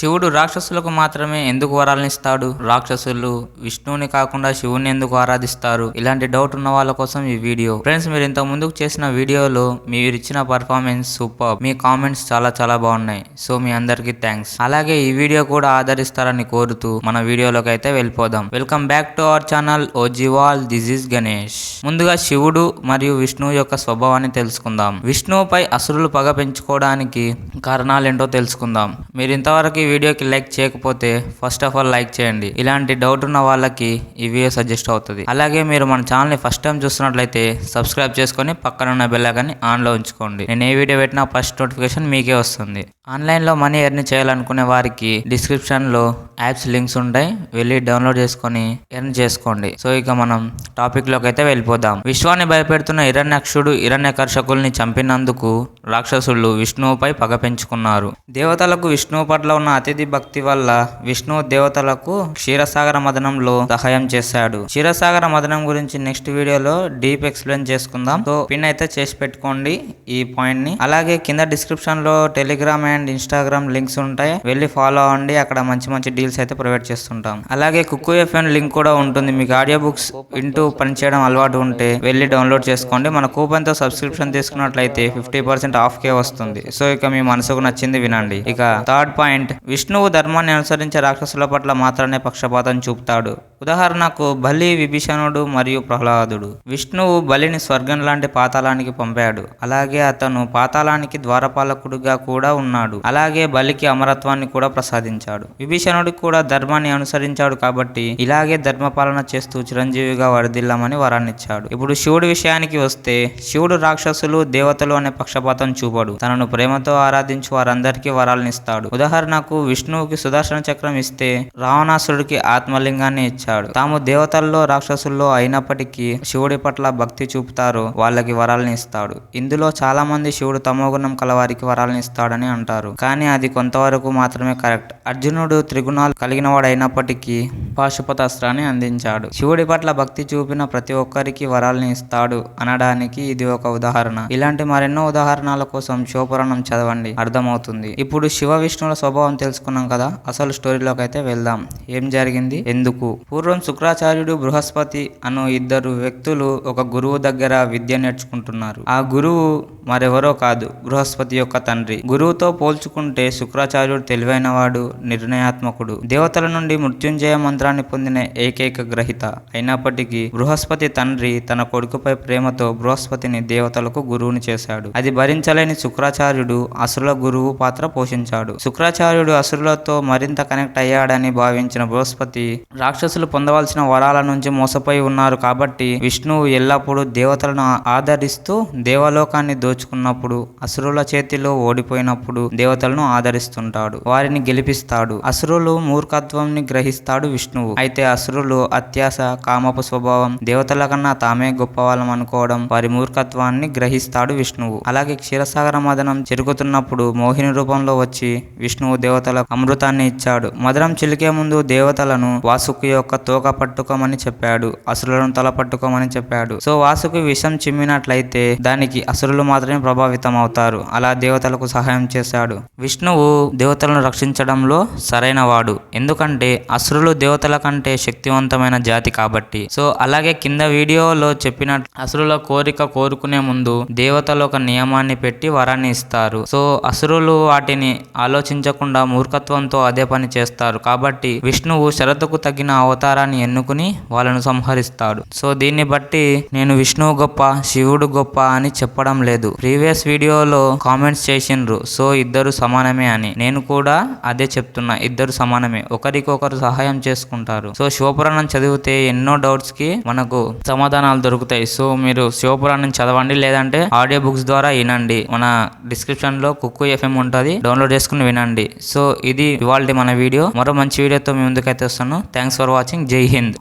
శివుడు రాక్షసులకు మాత్రమే ఎందుకు వరాలనిస్తాడు? రాక్షసులు విష్ణువుని కాకుండా శివుని ఎందుకు ఆరాధిస్తారు? ఇలాంటి డౌట్ ఉన్న వాళ్ళ కోసం ఈ వీడియో. ఫ్రెండ్స్ మీరు ఇంత ముందుకు చేసిన వీడియోలో మీరు ఇచ్చిన పర్ఫార్మెన్స్ సూపర్ మీ కామెంట్స్ చాలా చాలా బాగున్నాయి. సో మీ అందరికీ థ్యాంక్స్ అలాగే ఈ వీడియో కూడా ఆదరిస్తారని కోరుతూ మన వీడియోలోకి అయితే వెళ్ళిపోదాం. Welcome back to our channel ఓజివాల్ this is Ganesh ముందుగా శివుడు మరియు విష్ణువు యొక్క స్వభావాన్ని తెలుసుకుందాం. విష్ణువుపై అసురులు పగ పెంచుకోవడానికి కారణాలేంటో తెలుసుకుందాం. మీరు ఇంతవరకు వీడియోకి లైక్ చేయకపోతే ఫస్ట్ ఆఫ్ ఆల్ లైక్ చేయండి. ఇలాంటి డౌట్ ఉన్న వాళ్ళకి ఈ వీడియో సజెస్ట్ అవుతుంది. అలాగే మీరు మన ఛానల్ని ఫస్ట్ టైం చూస్తున్నట్లయితే సబ్స్క్రైబ్ చేసుకొని పక్కన ఉన్న బెల్ ఆన్లో ఉంచుకోండి. నేను ఏ వీడియో పెట్టినా ఫస్ట్ నోటిఫికేషన్ మీకే వస్తుంది. ఆన్లైన్లో మనీ ఎర్న్ చేయాలనుకునే వారికి డిస్క్రిప్షన్లో యాప్స్ లింక్స్ ఉంటాయి. వెళ్ళి డౌన్లోడ్ చేసుకొని ఎర్న్ చేసుకోండి. సో ఇక మనం టాపిక్లోకి అయితే వెళ్ళిపోదాం. విశ్వాన్ని భయపెడుతున్న హిరణ్యక్షుడు హిరణ్యకర్షకుల్ని చంపినందుకు రాక్షసులు విష్ణువుపై పగ పెంచుకున్నారు. దేవతలకు విష్ణువు పట్ల ఉన్న అతిథి భక్తి వల్ల విష్ణు దేవతలకు క్షీరసాగర మదనంలో సహాయం చేశాడు. క్షీరసాగర మదనం గురించి నెక్స్ట్ వీడియోలో డీప్ ఎక్స్ప్లెయిన్ చేసుకుందాం. సో పిన్ అయితే చేసి పెట్టుకోండి ఈ పాయింట్ని. అలాగే కింద డిస్క్రిప్షన్లో టెలిగ్రామ్ అండ్ ఇన్స్టాగ్రామ్ లింక్స్ ఉంటాయి. వెళ్ళి ఫాలో అవ్వండి. అక్కడ మంచి మంచి డీల్స్ అయితే ప్రొవైడ్ చేస్తుంటాం. అలాగే కుక్కు ఎఫ్ఎం లింక్ కూడా ఉంటుంది. మీకు ఆడియో బుక్స్ వింటూ పనిచేయడం అలవాటు ఉంటే వెళ్ళి డౌన్లోడ్ చేసుకోండి. మన కూపన్తో సబ్స్క్రిప్షన్ తీసుకున్నట్లయితే ఫిఫ్టీ పర్సెంట్ ఆఫ్ కే వస్తుంది. సో ఇక మీ మనసుకు నచ్చింది వినండి. ఇక థర్డ్ పాయింట్ విష్ణువు ధర్మాన్ని అనుసరించే రాక్షసుల పట్ల మాత్రమే పక్షపాతం చూపుతాడు. ఉదాహరణకు బలి విభీషణుడు మరియు ప్రహ్లాదుడు. విష్ణువు బలిని స్వర్గం లాంటి పాతాళానికి పంపాడు. అలాగే అతను పాతాళానికి ద్వారపాలకుడుగా కూడా ఉన్నాడు. అలాగే బలికి అమరత్వాన్ని కూడా ప్రసాదించాడు. విభీషణుడికి కూడా ధర్మాన్ని అనుసరించాడు కాబట్టి ఇలాగే ధర్మపాలన చేస్తూ చిరంజీవిగా వరదిల్లామని వరాన్నిచ్చాడు. ఇప్పుడు శివుడి విషయానికి వస్తే శివుడు రాక్షసులు దేవతలు అనే పక్షపాతం చూపడు. తనను ప్రేమతో ఆరాధించు వారందరికీ వరాలనిస్తాడు. ఉదాహరణకు విష్ణువుకి సుదర్శన చక్రం ఇస్తే రావణాసురుడికి ఆత్మలింగాన్ని ఇచ్చాడు. తాము దేవతల్లో రాక్షసుల్లో అయినప్పటికీ శివుడి పట్ల భక్తి చూపుతారు వాళ్ళకి వరాలని ఇస్తాడు. ఇందులో చాలా మంది శివుడు తమోగుణం కలవారికి వరాలని ఇస్తాడని అంటారు. కానీ అది కొంతవరకు మాత్రమే కరెక్ట్. అర్జునుడు త్రిగుణాలు కలిగిన వాడైనప్పటికీ పాశుపతాస్త్రాన్ని అందించాడు. శివుడి పట్ల భక్తి చూపిన ప్రతి ఒక్కరికి వరాలని ఇస్తాడు అనడానికి ఇది ఒక ఉదాహరణ. ఇలాంటి మరెన్నో ఉదాహరణల కోసం శివపురాణం చదవండి అర్థమవుతుంది. ఇప్పుడు శివ విష్ణువుల స్వభావం తెలుసుకున్నాం కదా అసలు స్టోరీలోకి అయితే వెళ్దాం. ఏం జరిగింది? ఎందుకు? పూర్వం శుక్రాచార్యుడు బృహస్పతి అను ఇద్దరు వ్యక్తులు ఒక గురువు దగ్గర విద్య నేర్చుకుంటున్నారు. ఆ గురువు మరెవరో కాదు బృహస్పతి యొక్క తండ్రి. గురువుతో పోల్చుకుంటే శుక్రాచార్యుడు తెలివైనవాడు నిర్ణయాత్మకుడు. దేవతల నుండి మృత్యుంజయ మంత్రాన్ని పొందిన ఏకైక గ్రహిత అయినప్పటికీ బృహస్పతి తండ్రి తన కొడుకుపై ప్రేమతో బృహస్పతిని దేవతలకు గురువుని చేశాడు. అది భరించలేని శుక్రాచార్యుడు అసురుల గురువు పాత్ర పోషించాడు. శుక్రాచార్యుడు అసురులతో మరింత కనెక్ట్ అయ్యాడని భావించిన బృహస్పతి రాక్షసులు పొందవలసిన వరాల నుంచి మోసపోయి ఉన్నారు కాబట్టి విష్ణువు ఎల్లప్పుడూ దేవతలను ఆదరిస్తూ దేవలోకాన్ని దోచుకున్నప్పుడు అసురుల చేతిలో ఓడిపోయినప్పుడు దేవతలను ఆదరిస్తుంటాడు వారిని గెలిపిస్తాడు. అసురులు మూర్ఖత్వంని గ్రహిస్తాడు విష్ణువు. అయితే అసురులు అత్యాస కామపు స్వభావం దేవతల కన్నా తామే గొప్పవాళ్ళం అనుకోవడం వారి మూర్ఖత్వాన్ని గ్రహిస్తాడు విష్ణువు. అలాగే క్షీరసాగర మదనం జరుగుతున్నప్పుడు మోహిని రూపంలో వచ్చి విష్ణువు దేవతలకు అమృతాన్ని ఇచ్చాడు. మదనం చిలికే ముందు దేవతలను వాసుకి యొక్క తోక పట్టుకోమని చెప్పాడు. అసురులను తల పట్టుకోమని చెప్పాడు. సో వాసుకి విషం చిమ్మినట్లయితే దానికి అసురులు మాత్రమే ప్రభావితం అవుతారు అలా దేవతలకు సహాయం చేశాడు. విష్ణువు దేవతలను రక్షించడంలో సరైన వాడు ఎందుకంటే అసురులు దేవతల కంటే శక్తివంతమైన జాతి కాబట్టి. సో అలాగే కింద వీడియోలో చెప్పిన అసురుల కోరిక కోరుకునే ముందు దేవతలు ఒక నియమాన్ని పెట్టి వరాన్ని ఇస్తారు. సో అసురులు వాటిని ఆలోచించకుండా మూర్ఖత్వంతో అదే పని చేస్తారు. కాబట్టి విష్ణువు షరతుకు తగిన అవతారాన్ని ఎన్నుకుని వాళ్ళను సంహరిస్తాడు. సో దీన్ని బట్టి నేను విష్ణువు గొప్ప శివుడు గొప్ప అని చెప్పడం లేదు. ప్రీవియస్ వీడియోలో కామెంట్స్ చేసిండ్రు సో ఇద్దరు సమానమే అని. నేను కూడా అదే చెప్తున్నా ఇద్దరు సమానమే. ఒకరికొకరు సహాయం చేసుకుంటారు. సో శివపురాణం చదివితే ఎన్నో డౌట్స్కి మనకు సమాధానాలు దొరుకుతాయి. సో మీరు శివపురాణం చదవండి లేదంటే ఆడియో బుక్స్ ద్వారా వినండి. మన డిస్క్రిప్షన్లో కుక్కు ఎఫ్ఎం ఉంటుంది డౌన్లోడ్ చేసుకుని వినండి. సో ఇది ఇవాళ మన వీడియో. మరో మంచి వీడియోతో మీ ముందుకైతే వస్తాను. Thanks for వాచింగ్ జై హింద్